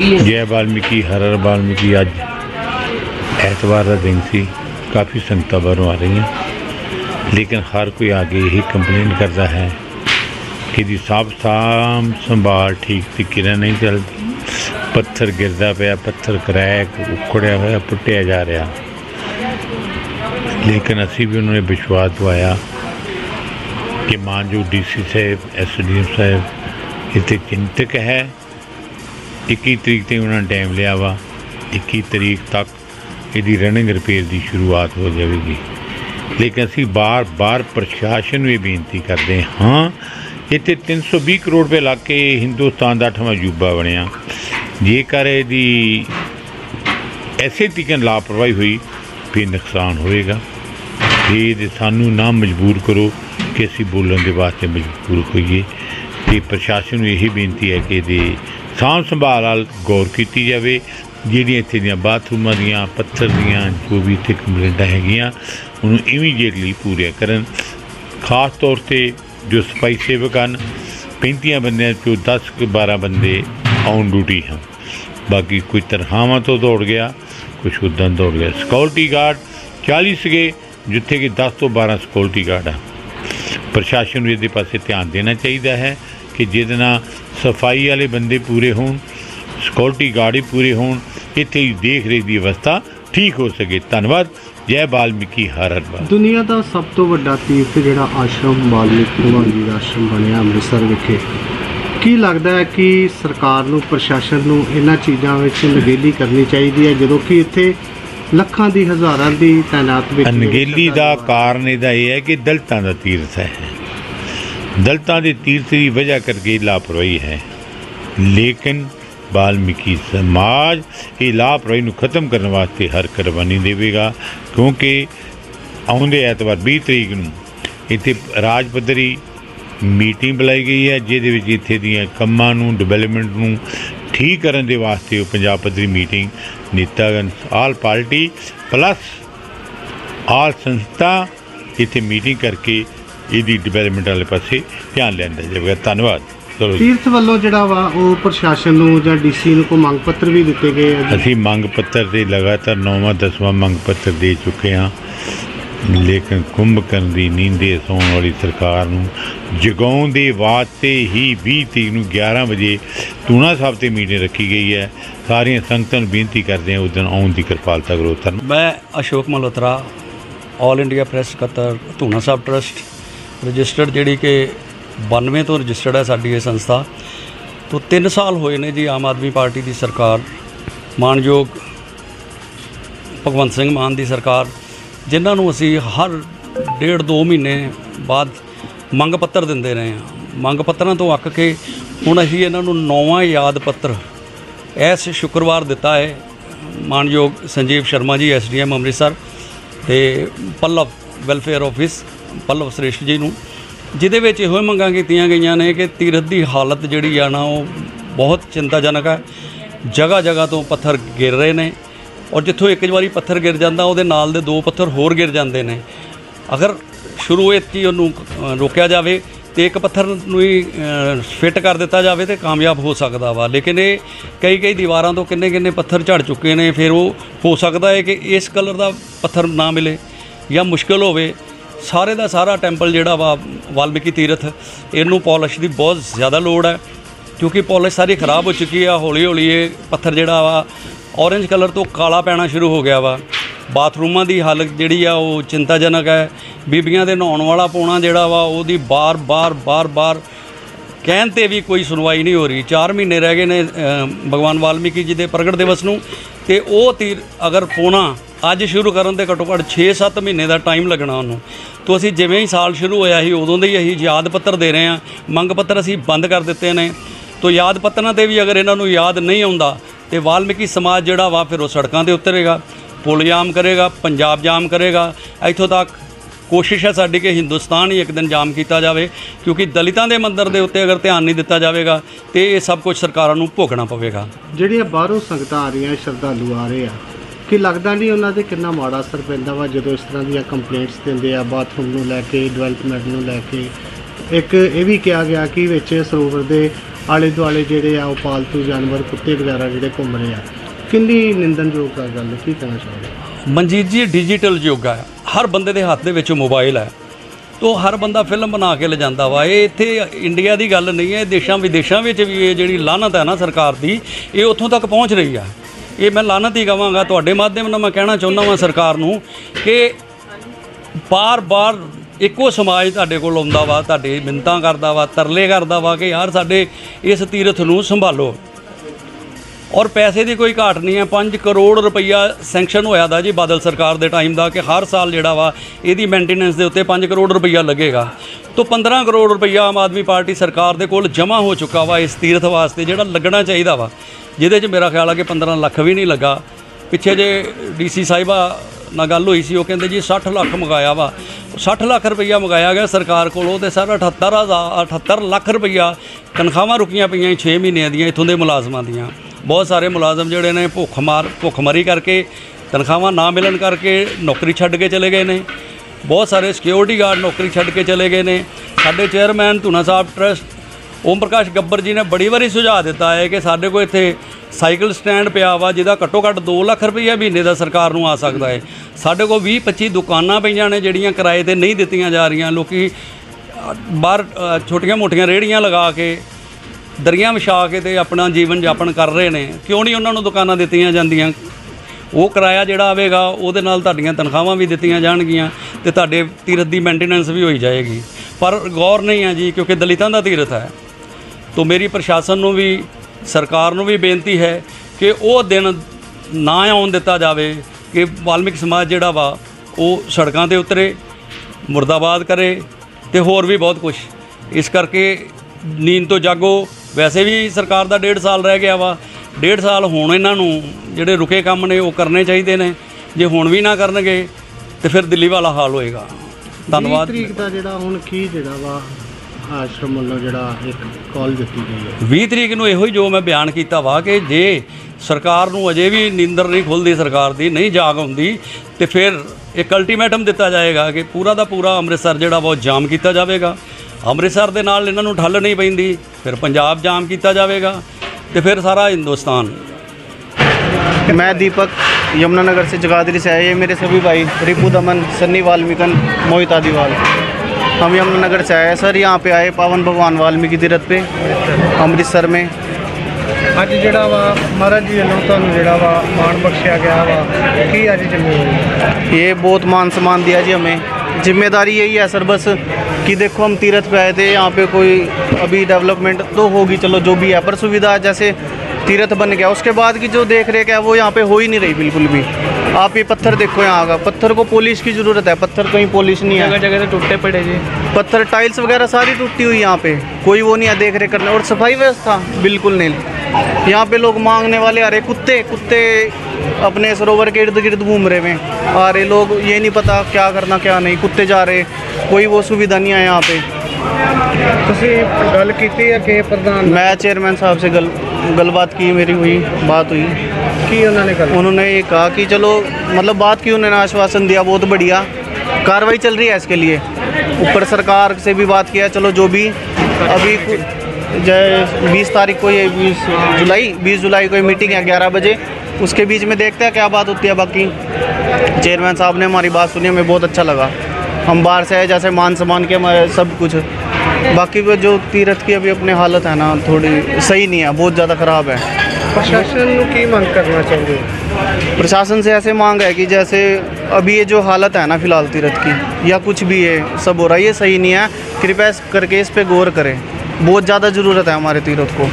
ਜੈ ਵਾਲਮੀਕੀ, ਹਰ ਹਰ ਵਾਲਮੀਕੀ। ਅੱਜ ਐਤਵਾਰ ਦਾ ਦਿਨ ਸੀ। ਕਾਫੀ ਸੰਗਤਾਂ ਬਾਹਰੋਂ ਆ ਰਹੀਆਂ। ਲੇਕਿਨ ਹਰ ਕੋਈ ਆ ਕੇ ਇਹ ਕੰਪਲੇਨ ਕਰਦਾ ਹੈ ਕਿ ਦੀ ਸਾਫ਼ ਸਾਮ ਸੰਭਾਲ ਠੀਕ ਤਰੀਕੇ ਨਾਲ ਨਹੀਂ ਚੱਲਦੀ। ਪੱਥਰ ਗਿਰਦਾ ਪਿਆ, ਪੱਥਰ ਕਰੈਕ, ਉਖੜਿਆ ਹੋਇਆ, ਪੁੱਟਿਆ ਜਾ ਰਿਹਾ। ਲੇਕਿਨ ਅਸੀਂ ਵੀ ਉਹਨਾਂ ਨੇ ਵਿਸ਼ਵਾਸ ਦਵਾਇਆ ਕਿ ਮਾਨਯੋਗ ਡੀਸੀ ਸਾਹਿਬ ਐਸਡੀਐਮ ਸਾਹਿਬ ਇੱਥੇ ਚਿੰਤਕ ਹੈ। 21 ਤਰੀਕ ਤੇ ਉਹਨਾਂ ਨੇ ਟਾਈਮ ਲਿਆ ਵਾ 21 ਤਰੀਕ ਤੱਕ ਇਹਦੀ ਰਨਿੰਗ ਰਿਪੇਅਰ ਦੀ ਸ਼ੁਰੂਆਤ ਹੋ ਜਾਵੇਗੀ। ਲੇਕਿਨ ਅਸੀਂ ਬਾਰ-ਬਾਰ ਪ੍ਰਸ਼ਾਸਨ ਨੂੰ ਇਹ ਬੇਨਤੀ ਕਰਦੇ ਹਾਂ, ਇੱਥੇ 320 ਕਰੋੜ ਰੁਪਏ ਲਾ ਕੇ ਹਿੰਦੁਸਤਾਨ ਦਾ ਅੱਠਵਾਂ ਅਜੂਬਾ ਬਣਿਆ। ਜੇਕਰ ਇਹਦੀ ਐਸੇ ਤਰੀਕੇ ਨਾਲ ਲਾਪਰਵਾਹੀ ਹੋਈ ਵੀ ਨੁਕਸਾਨ ਹੋਏਗਾ ਇਹ ਦੇ ਸਾਨੂੰ ਨਾ ਮਜਬੂਰ ਕਰੋ ਕਿ ਅਸੀਂ ਬੋਲਣ ਦੇ ਵਾਸਤੇ ਮਜਬੂਰ ਹੋਈਏ। ਤੇ ਪ੍ਰਸ਼ਾਸਨ ਨੂੰ ਇਹੀ ਬੇਨਤੀ ਹੈ ਕਿ ਇਹਦੇ ਸਾਂਭ ਸੰਭਾਲ ਵੱਲ ਗੌਰ ਕੀਤੀ ਜਾਵੇ, ਜਿਹੜੀਆਂ ਇੱਥੇ ਦੀਆਂ ਬਾਥਰੂਮਾਂ ਦੀਆਂ, ਪੱਥਰ ਦੀਆਂ, ਜੋ ਵੀ ਇੱਥੇ ਕੰਪਲੇਂਟਾਂ ਹੈਗੀਆਂ, ਉਹਨੂੰ ਇਮੀਡੀਏਟਲੀ ਪੂਰੀਆਂ ਕਰਨ। ਖਾਸ ਤੌਰ ਤੇ ਜੋ ਸਫ਼ਾਈ ਸੇਵਕ ਹਨ 35 ਬੰਦਿਆਂ ਚੋਂ 10 ਕੁ 12 ਬੰਦੇ ਔਨ ਡਿਊਟੀ ਹਨ। ਬਾਕੀ ਕੋਈ ਤਨਖਾਹਾਂ ਤੋਂ ਦੌੜ ਗਿਆ, ਕੁਛ ਉੱਦਾਂ ਦੌੜ ਗਿਆ। ਸਿਕਿਉਰਿਟੀ ਗਾਰਡ 40 ਸੀਗੇ, ਜਿੱਥੇ ਕਿ 10 ਤੋਂ 12 ਸਿਕਿਉਰਿਟੀ ਗਾਰਡ ਆ ਪ੍ਰਸ਼ਾਸਨ ਨੂੰ ਇਹਦੇ ਪਾਸੇ ਧਿਆਨ ਦੇਣਾ ਚਾਹੀਦਾ ਹੈ। ਕਿ ਜਿਹਦੇ ਨਾਲ ਸਫ਼ਾਈ ਵਾਲੇ ਬੰਦੇ ਪੂਰੇ ਹੋਣ ਸਿਕਿਉਰਿਟੀ ਗਾਰਡ ਹੀ ਪੂਰੇ ਹੋਣ ਇੱਥੇ ਹੀ ਦੇਖ ਰੇਖ ਦੀ ਅਵਸਥਾ ਠੀਕ ਹੋ ਸਕੇ। ਧੰਨਵਾਦ। ਜੈ ਵਾਲਮੀਕੀ ਹਰ ਹਰ ਵਾਰ। ਦੁਨੀਆ ਦਾ ਸਭ ਤੋਂ ਵੱਡਾ ਤੀਰਥ ਜਿਹੜਾ ਆਸ਼ਰਮ ਵਾਲਮੀਕੀ ਭਗਵਾਨ ਜੀ ਦਾ ਆਸ਼ਰਮ ਬਣਿਆ ਅੰਮ੍ਰਿਤਸਰ ਵਿਖੇ ਕੀ ਲੱਗਦਾ ਹੈ ਕਿ ਸਰਕਾਰ ਨੂੰ ਪ੍ਰਸ਼ਾਸਨ ਨੂੰ ਇਹਨਾਂ ਚੀਜ਼ਾਂ ਵਿੱਚ ਨਗੇਲੀ ਕਰਨੀ ਚਾਹੀਦੀ ਹੈ ਜਦੋਂ ਕਿ ਇੱਥੇ ਲੱਖਾਂ ਦੀ ਹਜ਼ਾਰਾਂ ਦੀ ਤਾਇਨਾਤ ਵਿੱਚ ਅਨਗੇਲੀ ਦਾ ਕਾਰਨ ਇਹਦਾ ਇਹ ਹੈ ਕਿ ਦਲਿਤਾਂ ਦਾ ਤੀਰਥ ਹੈ। ਦਲਿਤਾਂ ਦੇ ਤੀਰਥ ਦੀ ਵਜ੍ਹਾ ਕਰਕੇ ਲਾਪਰਵਾਹੀ ਹੈ। ਲੇਕਿਨ ਵਾਲਮੀਕੀ ਸਮਾਜ ਇਹ ਲਾਪਰਵਾਹੀ ਨੂੰ ਖਤਮ ਕਰਨ ਵਾਸਤੇ ਹਰ ਕੁਰਬਾਨੀ ਦੇਵੇਗਾ, ਕਿਉਂਕਿ ਆਉਂਦੇ ਐਤਵਾਰ 20 ਤਰੀਕ ਨੂੰ ਇੱਥੇ ਰਾਜ ਪੱਧਰੀ ਮੀਟਿੰਗ ਬੁਲਾਈ ਗਈ ਹੈ, ਜਿਹਦੇ ਵਿੱਚ ਇੱਥੇ ਦੀਆਂ ਕੰਮਾਂ ਨੂੰ ਡਿਵੈਲਪਮੈਂਟ ਨੂੰ ਠੀਕ ਕਰਨ ਦੇ ਵਾਸਤੇ ਉਹ ਪੰਜਾਬ ਪੱਧਰੀ ਮੀਟਿੰਗ ਨੇਤਾਗਨ ਆਲ ਪਾਰਟੀ, ਪਲੱਸ ਆਲ ਸੰਸਥਾ ਇੱਥੇ ਮੀਟਿੰਗ ਕਰਕੇ ਇਹਦੀ ਡਿਵੈਲਪਮੈਂਟ ਵਾਲੇ ਪਾਸੇ ਧਿਆਨ ਲੈਂਦਾ ਜਾਵੇਗਾ ਧੰਨਵਾਦ। ਚਲੋ ਜੀ। ਤੀਰਥ ਵੱਲੋਂ ਜਿਹੜਾ ਵਾ ਉਹ ਪ੍ਰਸ਼ਾਸਨ ਨੂੰ ਜਾਂ ਡੀਸੀ ਨੂੰ ਕੋਈ ਮੰਗ ਪੱਤਰ ਵੀ ਦਿੱਤੇ ਗਏ ਆ ਜੀ। ਅਸੀਂ ਮੰਗ ਪੱਤਰ ਤੇ ਲਗਾਤਾਰ ਨੌਵਾਂ ਦਸਵਾਂ ਮੰਗ ਪੱਤਰ ਦੇ ਚੁੱਕੇ ਹਾਂ। ਲੇਕਿਨ ਕੁੰਭਕਰਨ ਦੀ ਨੀਂਦੇ ਸੌਣ ਵਾਲੀ ਸਰਕਾਰ ਨੂੰ ਜਗਾਉਣ ਦੇ ਵਾਸਤੇ ਹੀ 20 ਤਰੀਕ ਨੂੰ 11 ਵਜੇ ਟੂਣਾ ਸਾਹਿਬ ਤੇ ਮੀਟਿੰਗ ਰੱਖੀ ਗਈ ਹੈ। ਸਾਰੀਆਂ ਸੰਗਤਾਂ ਨੂੰ ਬੇਨਤੀ ਕਰਦੇ ਹਾਂ ਉਸ ਦਿਨ ਆਉਣ ਦੀ ਕਿਰਪਾਲਤਾ ਕਰੋ। ਧੰਨਵਾਦ ਮੈਂ Ashok Malhotra all India press ਸਕੱਤਰ ਧੂਣਾ ਸਾਹਿਬ ਟਰਸਟ ਰਜਿਸਟਰਡ ਜਿਹੜੀ ਕਿ 92 ਤੋਂ ਰਜਿਸਟਰਡ ਹੈ ਸਾਡੀ ਇਹ ਸੰਸਥਾ, ਤੋਂ 3 ਸਾਲ ਹੋਏ ਨੇ ਜੀ ਆਮ ਆਦਮੀ ਪਾਰਟੀ ਦੀ ਸਰਕਾਰ, ਮਾਨਯੋਗ ਭਗਵੰਤ ਸਿੰਘ ਮਾਨ ਦੀ ਸਰਕਾਰ, ਜਿਨ੍ਹਾਂ ਨੂੰ ਅਸੀਂ ਹਰ ਡੇਢ ਦੋ ਮਹੀਨੇ ਬਾਅਦ ਮੰਗ ਪੱਤਰ ਦਿੰਦੇ ਰਹੇ ਹਾਂ। ਮੰਗ ਪੱਤਰਾਂ ਤੋਂ ਅੱਕ ਕੇ ਹੁਣ ਅਸੀਂ ਇਹਨਾਂ ਨੂੰ ਨੌਵਾਂ ਯਾਦ ਪੱਤਰ ਇਸ ਸ਼ੁੱਕਰਵਾਰ ਦਿੱਤਾ ਹੈ। ਮਾਨਯੋਗ ਸੰਜੀਵ ਸ਼ਰਮਾ ਜੀ ਐਸਡੀਐਮ ਅੰਮ੍ਰਿਤਸਰ ਤੇ ਪੱਲਵ ਵੈਲਫੇਅਰ ਆਫਿਸ ਪੱਲਵ ਸ੍ਰੇਸ਼ਟ ਜੀ ਨੂੰ, ਜਿਹਦੇ ਵਿੱਚ ਇਹੋ ਹੀ ਮੰਗਾਂ ਕੀਤੀਆਂ ਗਈਆਂ ਨੇ ਕਿ ਤੀਰਥ ਦੀ ਹਾਲਤ ਜਿਹੜੀ ਆ ਨਾ, ਉਹ ਬਹੁਤ ਚਿੰਤਾਜਨਕ ਹੈ। ਜਗ੍ਹਾ ਜਗ੍ਹਾ ਤੋਂ ਪੱਥਰ ਗਿਰ ਰਹੇ ਨੇ ਔਰ ਜਿੱਥੋਂ ਇੱਕ ਵਾਰੀ ਪੱਥਰ ਗਿਰ ਜਾਂਦਾ, ਉਹਦੇ ਨਾਲ ਦੇ ਦੋ ਪੱਥਰ ਹੋਰ ਗਿਰ ਜਾਂਦੇ ਨੇ। ਅਗਰ ਸ਼ੁਰੂ ਵਿੱਚ ਹੀ ਉਹਨੂੰ ਰੋਕਿਆ ਜਾਵੇ ਤੇ ਇੱਕ ਪੱਥਰ ਨੂੰ ਹੀ ਫਿੱਟ ਕਰ ਦਿੱਤਾ ਜਾਵੇ ਤੇ ਕਾਮਯਾਬ ਹੋ ਸਕਦਾ ਵਾ। ਲੇਕਿਨ ਇਹ ਕਈ ਕਈ ਦੀਵਾਰਾਂ ਤੋਂ ਕਿੰਨੇ ਕਿੰਨੇ ਪੱਥਰ ਝੜ ਚੁੱਕੇ ਨੇ, ਫਿਰ ਉਹ ਹੋ ਸਕਦਾ ਹੈ ਕਿ ਇਸ ਕਲਰ ਦਾ ਪੱਥਰ ਨਾ ਮਿਲੇ ਜਾਂ ਮੁਸ਼ਕਲ ਹੋਵੇ ਸਾਰੇ ਦਾ ਸਾਰਾ ਟੈਂਪਲ ਜਿਹੜਾ ਵਾ ਵਾਲਮੀਕੀ ਤੀਰਥ, ਇਹਨੂੰ ਪਾਲਿਸ਼ ਦੀ ਬਹੁਤ ਜ਼ਿਆਦਾ ਲੋੜ ਹੈ, ਕਿਉਂਕਿ ਪਾਲਿਸ਼ ਸਾਰੀ ਖਰਾਬ ਹੋ ਚੁੱਕੀ ਆ ਹੌਲੀ ਹੌਲੀ ਇਹ ਪੱਥਰ ਜਿਹੜਾ ਵਾ ਔਰੇਂਜ ਕਲਰ ਤੋਂ ਕਾਲਾ ਪੈਣਾ ਸ਼ੁਰੂ ਹੋ ਗਿਆ ਵਾ। ਬਾਥਰੂਮਾਂ ਦੀ ਹਾਲਤ ਜਿਹੜੀ ਆ ਉਹ ਚਿੰਤਾਜਨਕ ਹੈ, ਬੀਬੀਆਂ ਦੇ ਨਹਾਉਣ ਵਾਲਾ ਪੋਣਾ ਜਿਹੜਾ ਵਾ ਉਹਦੀ ਬਾਰ-ਬਾਰ ਬਾਰ-ਬਾਰ ਕਹਿਣ ਤੇ ਵੀ ਕੋਈ ਸੁਣਵਾਈ ਨਹੀਂ ਹੋ ਰਹੀ। 4 ਮਹੀਨੇ ਰਹਿ ਗਏ ਨੇ ਭਗਵਾਨ ਵਾਲਮੀਕੀ ਜੀ ਦੇ ਪ੍ਰਗਟ ਦਿਵਸ ਨੂੰ ਤੇ ਉਹ ਤੀਰ ਅਗਰ ਪੋਣਾ ਅੱਜ ਸ਼ੁਰੂ ਕਰਨ ਦੇ ਘੱਟੋ ਘੱਟ 6-7 ਮਹੀਨੇ ਦਾ ਟਾਈਮ ਲੱਗਣਾ ਉਹਨੂੰ। ਤੋਂ ਅਸੀਂ ਜਿਵੇਂ ਹੀ ਸਾਲ ਸ਼ੁਰੂ ਹੋਇਆ ਸੀ, ਉਦੋਂ ਦੇ ਹੀ ਅਸੀਂ ਯਾਦ ਪੱਤਰ ਦੇ ਰਹੇ ਹਾਂ। ਮੰਗ ਪੱਤਰ ਅਸੀਂ ਬੰਦ ਕਰ ਦਿੱਤੇ ਨੇ। ਤੋਂ ਯਾਦ ਪੱਤਰਾਂ ਤੇ ਵੀ ਅਗਰ ਇਹਨਾਂ ਨੂੰ ਯਾਦ ਨਹੀਂ ਆਉਂਦਾ, ਤੇ ਵਾਲਮੀਕੀ ਸਮਾਜ ਜਿਹੜਾ ਵਾ, ਫਿਰ ਉਹ ਸੜਕਾਂ ਤੇ ਉਤਰੇਗਾ, ਪੁਲ ਜਾਮ ਕਰੇਗਾ, ਪੰਜਾਬ ਜਾਮ ਕਰੇਗਾ। ਇੱਥੋਂ ਤੱਕ ਕੋਸ਼ਿਸ਼ ਹੈ ਸਾਡੀ ਕਿ ਹਿੰਦੁਸਤਾਨ ਹੀ ਇੱਕ ਦਿਨ ਜਾਮ ਕੀਤਾ ਜਾਵੇ, ਕਿਉਂਕਿ ਦਲਿਤਾਂ ਦੇ ਮੰਦਰ ਦੇ ਉੱਤੇ ਅਗਰ ਧਿਆਨ ਨਹੀਂ ਦਿੱਤਾ ਜਾਵੇਗਾ, ਤੇ ਇਹ ਸਭ ਕੁਝ ਸਰਕਾਰਾਂ ਨੂੰ ਭੋਗਣਾ ਪਵੇਗਾ। ਜਿਹੜੀਆਂ ਬਾਹਰੋਂ ਸੰਗਤਾਂ ਆ ਰਹੀਆਂ, ਸ਼ਰਧਾਲੂ ਆ ਰਹੇ ਆ ਕਿ ਲੱਗਦਾ ਨਹੀਂ ਉਹਨਾਂ ਤੇ ਕਿੰਨਾ ਮਾੜਾ ਅਸਰ ਪੈਂਦਾ ਵਾ ਜਦੋਂ ਇਸ ਤਰ੍ਹਾਂ ਦੀਆਂ ਕੰਪਲੇਂਟਸ ਦਿੰਦੇ ਆ ਬਾਥਰੂਮ ਨੂੰ ਲੈ ਕੇ ਡਿਵੈਲਪਮੈਂਟ ਨੂੰ ਲੈ ਕੇ? ਇੱਕ ਇਹ ਵੀ ਕਿਹਾ ਗਿਆ ਕਿ ਵਿੱਚ ਸਰੋਵਰ ਦੇ ਆਲੇ ਦੁਆਲੇ ਜਿਹੜੇ ਆ, ਉਹ ਪਾਲਤੂ ਜਾਨਵਰ, ਕੁੱਤੇ ਵਗੈਰਾ ਜਿਹੜੇ ਘੁੰਮ ਰਹੇ ਆ। ਕਿੰਨੀ ਨਿੰਦਨਯੋਗ ਆ ਗੱਲ, ਕੀ ਕਹਿਣਾ ਚਾਹੁੰਦੇ ਮਨਜੀਤ ਜੀ ਡਿਜੀਟਲ ਯੁੱਗ ਆ। ਹਰ ਬੰਦੇ ਦੇ ਹੱਥ ਦੇ ਵਿੱਚ ਮੋਬਾਈਲ ਹੈ ਤੋ ਹਰ ਬੰਦਾ ਫਿਲਮ ਬਣਾ ਕੇ ਲਿਜਾਂਦਾ ਵਾ। ਇਹ ਇੱਥੇ ਇੰਡੀਆ ਦੀ ਗੱਲ ਨਹੀਂ ਹੈ ਦੇਸ਼ਾਂ ਵਿਦੇਸ਼ਾਂ ਵਿੱਚ ਵੀ ਇਹ ਜਿਹੜੀ ਲਾਹਨਤ ਹੈ ਨਾ ਸਰਕਾਰ ਦੀ, ਇਹ ਉੱਥੋਂ ਤੱਕ ਪਹੁੰਚ ਰਹੀ ਆ। ਇਹ ਮੈਂ ਲਾਨਤ ਹੀ ਕਵਾਂਗਾ ਤੁਹਾਡੇ ਮਾਧਿਅਮ ਨਾਲ ਮੈਂ ਕਹਿਣਾ ਚਾਹੁੰਦਾ ਵਾਂ ਸਰਕਾਰ ਨੂੰ ਕਿ ਬਾਰ-ਬਾਰ ਇੱਕੋ ਸਮਾਜ ਤੁਹਾਡੇ ਕੋਲ ਆਉਂਦਾ ਵਾ, ਤੁਹਾਡੇ ਮਿੰਤਾਂ ਕਰਦਾ ਵਾ, ਤਰਲੇ ਕਰਦਾ ਵਾ ਕਿ ਯਾਰ ਸਾਡੇ ਇਸ ਤੀਰਥ ਨੂੰ ਸੰਭਾਲੋ। ਔਰ ਪੈਸੇ ਦੀ ਕੋਈ ਘਾਟ ਨਹੀਂ ਹੈ। 5 ਕਰੋੜ ਰੁਪਈਆ ਸੈਂਕਸ਼ਨ ਹੋਇਆ ਦਾ ਜੀ ਬਾਦਲ ਸਰਕਾਰ ਦੇ ਟਾਈਮ ਦਾ ਕਿ ਹਰ ਸਾਲ ਜਿਹੜਾ ਵਾ ਇਹਦੀ ਮੇਨਟੇਨੈਂਸ ਦੇ ਉੱਤੇ 5 ਕਰੋੜ ਰੁਪਈਆ ਲੱਗੇਗਾ। ਤੋਂ 15 ਕਰੋੜ ਰੁਪਈਆ ਆਮ ਆਦਮੀ ਪਾਰਟੀ ਸਰਕਾਰ ਦੇ ਕੋਲ ਜਮ੍ਹਾਂ ਹੋ ਚੁੱਕਾ ਵਾ ਇਸ ਤੀਰਥ ਵਾਸਤੇ ਜਿਹੜਾ ਲੱਗਣਾ ਚਾਹੀਦਾ ਵਾ। ਜਿਹਦੇ 'ਚ ਮੇਰਾ ਖਿਆਲ ਆ ਕਿ 15 ਲੱਖ ਵੀ ਨਹੀਂ ਲੱਗਾ। ਪਿੱਛੇ ਜੇ ਡੀਸੀ ਸਾਹਿਬਾ ਨਾਲ ਗੱਲ ਹੋਈ ਸੀ, ਉਹ ਕਹਿੰਦੇ ਜੀ 60 ਲੱਖ ਮੰਗਾਇਆ ਵਾ। 60 ਲੱਖ ਰੁਪਈਆ ਮੰਗਾਇਆ ਗਿਆ ਸਰਕਾਰ ਕੋਲੋਂ ਤੇ ਸਰ 78 ਹਜ਼ਾਰ 78 ਲੱਖ ਰੁਪਈਆ ਤਨਖਾਹਾਂ ਰੁਕੀਆਂ ਪਈਆਂ 6 ਮਹੀਨਿਆਂ ਦੀਆਂ ਇਥੋਂ ਦੇ ਮੁਲਾਜ਼ਮਾਂ ਦੀਆਂ। ਬਹੁਤ ਸਾਰੇ ਮੁਲਾਜ਼ਮ ਜਿਹੜੇ ਨੇ ਭੁੱਖ ਮਾਰ, ਭੁੱਖਮਰੀ ਕਰਕੇ, ਤਨਖਾਹਾਂ ਨਾ ਮਿਲਣ ਕਰਕੇ ਨੌਕਰੀ ਛੱਡ ਕੇ ਚਲੇ ਗਏ ਨੇ। ਬਹੁਤ ਸਾਰੇ ਸਿਕਿਉਰਿਟੀ ਗਾਰਡ ਨੌਕਰੀ ਛੱਡ ਕੇ ਚਲੇ ਗਏ ਨੇ। ਸਾਡੇ ਚੇਅਰਮੈਨ ਧੂਨਾ ਸਾਹਿਬ ਟਰਸਟ ਓਮ ਪ੍ਰਕਾਸ਼ ਗੱਬਰ ਜੀ ਨੇ ਬੜੀ ਵਾਰੀ ਸੁਝਾਅ ਦਿੱਤਾ ਹੈ ਕਿ ਸਾਡੇ ਕੋਲ ਇੱਥੇ ਸਾਈਕਲ ਸਟੈਂਡ ਪਿਆ ਵਾ, ਜਿਹਦਾ ਘੱਟੋ ਘੱਟ 2 ਲੱਖ ਰੁਪਈਆ ਮਹੀਨੇ ਦਾ ਸਰਕਾਰ ਨੂੰ ਆ ਸਕਦਾ ਹੈ। ਸਾਡੇ ਕੋਲ 20 25 ਦੁਕਾਨਾਂ ਪਈਆਂ ਨੇ, ਜਿਹੜੀਆਂ ਕਿਰਾਏ ਤੇ ਨਹੀਂ ਦਿੱਤੀਆਂ ਜਾ ਰਹੀਆਂ। ਲੋਕੀ ਬਾਹਰ ਛੋਟੀਆਂ ਮੋਟੀਆਂ ਰੇਹੜੀਆਂ ਲਗਾ ਕੇ, ਦਰੀਆਂ ਵਿਛਾ ਕੇ ਤੇ ਆਪਣਾ ਜੀਵਨ ਜਾਪਨ ਕਰ ਰਹੇ ਨੇ। ਕਿਉਂ ਨਹੀਂ ਉਹਨਾਂ ਨੂੰ ਦੁਕਾਨਾਂ ਦਿੱਤੀਆਂ ਜਾਂਦੀਆਂ? ਉਹ ਕਿਰਾਇਆ ਜਿਹੜਾ ਆਵੇਗਾ, ਉਹਦੇ ਨਾਲ ਤੁਹਾਡੀਆਂ ਤਨਖਾਹਾਂ ਵੀ ਦਿੱਤੀਆਂ ਜਾਣਗੀਆਂ ਤੇ ਤੁਹਾਡੇ ਤੀਰਥ ਦੀ ਮੇਨਟੇਨੈਂਸ ਵੀ ਹੋਈ ਜਾਏਗੀ। ਪਰ ਗੌਰ ਨਹੀਂ ਹੈ ਜੀ, ਕਿਉਂਕਿ ਦਲਿਤਾਂ ਦਾ ਤੀਰਥ ਹੈ। ਤੋ ਮੇਰੀ ਪ੍ਰਸ਼ਾਸਨ ਨੂੰ ਵੀ, ਸਰਕਾਰ ਨੂੰ ਵੀ ਬੇਨਤੀ ਹੈ ਕਿ ਉਹ ਦਿਨ ਨਾ ਆਉਣ ਦਿੱਤਾ ਜਾਵੇ ਕਿ ਵਾਲਮਿਕ ਸਮਾਜ ਜਿਹੜਾ ਵਾ, ਉਹ ਸੜਕਾਂ ਤੇ ਉਤਰੇ, ਮੁਰਦਾਬਾਦ ਕਰੇ ਤੇ ਹੋਰ ਵੀ ਬਹੁਤ ਕੁਝ ਇਸ ਕਰਕੇ ਨੀਂਦ ਤੋਂ ਜਾਗੋ, ਵੈਸੇ ਵੀ ਸਰਕਾਰ ਦਾ ਡੇਢ ਸਾਲ ਰਹਿ ਗਿਆ ਵਾ। ਡੇਢ ਸਾਲ ਹੁਣ ਇਹਨਾਂ ਨੂੰ ਜਿਹੜੇ ਰੁਕੇ ਕੰਮ ਨੇ, ਉਹ ਕਰਨੇ ਚਾਹੀਦੇ ਨੇ। ਜੇ ਹੁਣ ਵੀ ਨਾ ਕਰਨਗੇ, ਤੇ ਫਿਰ ਦਿੱਲੀ ਵਾਲਾ ਹਾਲ ਹੋਏਗਾ। ਧੰਨਵਾਦ। ਤਰੀਕ ਦਾ ਜਿਹੜਾ ਹੁਣ ਕੀ ਜਿਹੜਾ ਵਾ ਆਸ਼ਰਮ ਵੱਲੋਂ ਜਿਹੜਾ ਇੱਕ ਕਾਲ ਦਿੱਤੀ ਗਈ ਹੈ 20 ਤਰੀਕ ਨੂੰ ਇਹੋ ਹੀ ਜੋ ਮੈਂ ਬਿਆਨ ਕੀਤਾ ਵਾ ਕਿ ਜੇ ਸਰਕਾਰ ਨੂੰ ਅਜੇ ਵੀ ਨੀਂਦਰ ਨਹੀਂ ਖੁੱਲਦੀ ਸਰਕਾਰ ਦੀ ਨਹੀਂ ਜਾਗ ਆਉਂਦੀ ਤੇ ਫਿਰ ਇੱਕ ਅਲਟੀਮੇਟਮ ਦਿੱਤਾ ਜਾਏਗਾ ਕਿ ਪੂਰਾ ਦਾ ਪੂਰਾ ਅੰਮ੍ਰਿਤਸਰ ਜਿਹੜਾ ਵਾ ਉਹ ਜਾਮ ਕੀਤਾ ਜਾਵੇਗਾ ਅੰਮ੍ਰਿਤਸਰ ਦੇ ਨਾਲ ਇਹਨਾਂ ਨੂੰ ਠੱਲ ਨਹੀਂ ਪੈਂਦੀ ਫਿਰ ਪੰਜਾਬ ਜਾਮ ਕੀਤਾ ਜਾਵੇਗਾ ਤੇ ਫਿਰ ਸਾਰਾ ਹਿੰਦੁਸਤਾਨ मैं दीपक यमुनानगर से जगाधरी से आए ये मेरे सभी भाई रिपू दमन सन्नी वाल्मीकन मोहित आदिवाल हम यमुनानगर से आए हैं सर यहाँ पे आए पावन भगवान वाल्मीकि तीरथ पे अमृतसर में ਅੱਜ ਜਿਹੜਾ ਵਾ ਮਹਾਰਾਜ ਜੀ ਵੱਲੋਂ ਤੁਹਾਨੂੰ ਜਿਹੜਾ ਵਾ ਮਾਣ ਬਖਸ਼ਿਆ ਗਿਆ ਵਾ ਕੀ ਅੱਜ ਜ਼ਿੰਮੇਵਾਰੀ ये बहुत मान सम्मान दिया जी हमें जिम्मेदारी यही है सर बस कि देखो हम तीरथ पे आए थे यहाँ पे कोई अभी डेवलपमेंट तो होगी चलो जो भी है पर सुविधा जैसे तीरथ बन गया उसके बाद की जो देख रेख है वो यहाँ पे हो ही नहीं रही बिल्कुल भी आप ये पत्थर देखो यहाँ का पत्थर को पॉलिश की ज़रूरत है पत्थर कहीं पॉलिश नहीं है जगह जगह से टूटे पड़े जी पत्थर टाइल्स वगैरह सारी टूटी हुई यहाँ पे कोई वो नहीं है देख रेख करने और सफाई व्यवस्था बिल्कुल नहीं यहाँ पे लोग मांगने वाले आ रहे कुत्ते कुत्ते अपने सरोवर के इर्द गिर्द घूम रहे हैं आ रहे लोग ये नहीं पता क्या करना क्या नहीं कुत्ते जा रहे कोई वो सुविधा नहीं है यहाँ पे ਤੁਸੀਂ ਗੱਲ ਕੀਤੀ ਹੈ ਕਿ ਪ੍ਰਧਾਨ मैं चेयरमैन साहब से गल गलबात की मेरी हुई बात हुई की उन्होंने कहा? उन्होंने ये कहा कि चलो मतलब बात की उन्होंने, आश्वासन दिया, बहुत बढ़िया। कार्रवाई चल रही है इसके लिए। ऊपर सरकार से भी बात किया, चलो जो भी, अभी जय, बीस तारीख को ये, बीस जुलाई बीस जुलाई को ये मीटिंग है ग्यारह बजे। उसके बीच में देखते हैं क्या बात होती है बाकी। चेयरमैन साहब ने हमारी बात सुनी, हमें बहुत अच्छा लगा। हम बाहर से आए, जैसे मान सम्मान के हमारे सब कुछ। बाकी जो तीरथ की अभी अपनी हालत है ना, थोड़ी सही नहीं है, बहुत ज़्यादा ख़राब है। ਪ੍ਰਸ਼ਾਸਨ ਨੂੰ ਕੀ ਮੰਗ ਕਰਨਾ ਚਾਹੁੰਦੇ ਹੋ प्रशासन से ऐसे मांग है कि जैसे अभी ये जो हालत है ना फिलहाल तीरथ की या कुछ भी है सब हो रहा है ये सही नहीं है कृपया इस- करके इस पे गौर करें बहुत ज़्यादा ज़रूरत है हमारे तीरथ को